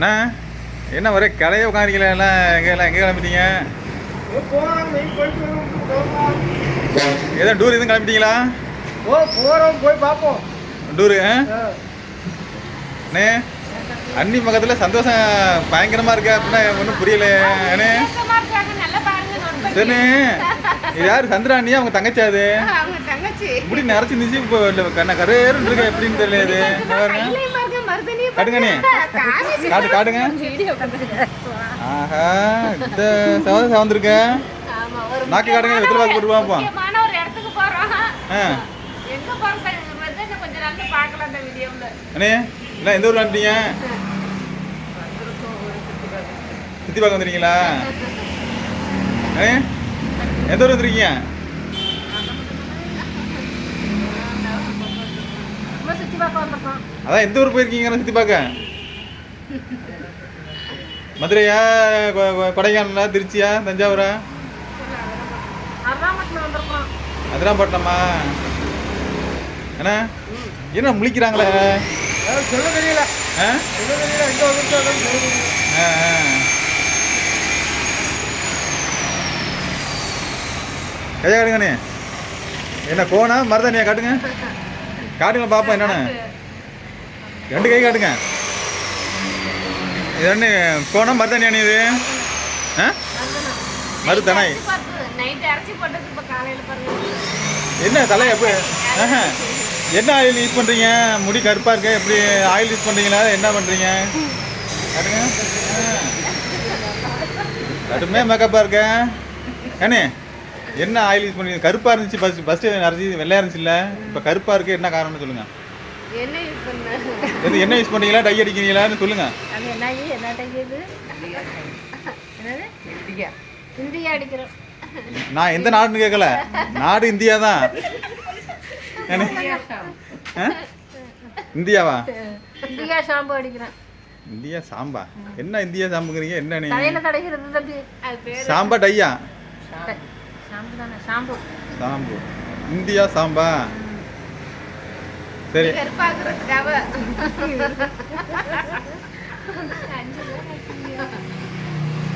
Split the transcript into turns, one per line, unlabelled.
அண்ணா என்ன ஒரே கடையை உட்காந்துருக்கீங்களா எல்லாம் எங்கே எல்லாம் எங்கே கிளம்பிட்டீங்க. ஏதோ டூர் எதுவும் கிளம்பிட்டீங்களா?
ஓ போகிறோம் போய் பார்ப்போம்.
டூரு. அண்ணே அண்ணி பக்கத்தில் சந்தோஷம் பயங்கரமாக இருக்கா அப்படின்னா ஒன்றும் புரியல அண்ணே. சரிண்ணே இது யார் சந்திரா அண்ணியா அவங்க தங்கச்சி அது?
அவங்க தங்கச்சி.
இப்படி நிறச்சி இருந்துச்சு இப்போ இல்லை கண்ண கரையேறுன்னு இருக்கு எப்படின்னு தெரியல இது. காட்டுங்கண்ணே. காட்டு காட்டுங்க. ஆஹா இந்த சவந்த சவந்திருக்க நாக்கு காட்டுங்க, வெத்தலை பாக்கு போட்டு பார்ப்போம். அண்ணே இல்லை எந்த ஊரில் வந்துட்டீங்க? சுற்றி பார்க்க வந்துருக்கீங்களா? அண்ணே எந்த ஊர் வந்துருக்கீங்க? அதான் எந்த ஊர் போயிருக்கீங்கன்னு சுற்றி பார்க்க? மதுரையா கொடைக்கானலா திருச்சியா தஞ்சாவூரா? அதிராம்பட்டினமா என்ன? என்ன முழிக்கிறாங்களே?
சொல்ல தெரியல.
கையா காட்டுங்கண்ணே என்ன கோனா மருதானியா காட்டுங்க. காட்டுங்க பார்ப்போம் என்னன்னு. ரெண்டு கை காட்டுங்க. இது என்ன மருதாணி அணி இது? ஆ? மருதனை என்ன தலை எப்படி என்ன ஆயில் யூஸ் பண்ணுறீங்க முடி கருப்பாக இருக்கு? எப்படி ஆயில் யூஸ் பண்ணுறீங்களா என்ன பண்ணுறீங்க கடுமையாக மேக்கப்பாக இருக்கேன் ஏண்ணே என்ன ஆயில் யூஸ் பண்ணுறீங்க கருப்பாக இருந்துச்சு ஃபஸ்ட்டு ஃபஸ்ட்டு நிறைஞ்சி வெள்ளையாக இருந்துச்சுல்ல? இப்போ கருப்பாக இருக்கு என்ன காரணம்னு சொல்லுங்கள்
என்ன யூஸ் பண்ண?
என்ன யூஸ் பண்ணுறீங்களா டை அடிக்கிறீங்களான்னு சொல்லுங்கள்
அது என்ன என்ன டைக்குது என்னது? இந்தியா. இந்தியா அடிக்கிறோம்.
நான் எந்த நாடுன்னு கேட்கல நாடு இந்தியா தான்? இந்தியாவா?
இந்தியா ஷாம்பு அடிக்கிறேன்
இந்தியா சாம்பா? என்ன இந்தியா சாம்புங்கிறீங்க? என்ன நீ? சாம்பா டையா? சாம்பு இந்தியா சாம்பா? சரி.
கருப்பாக்குறதுக்காக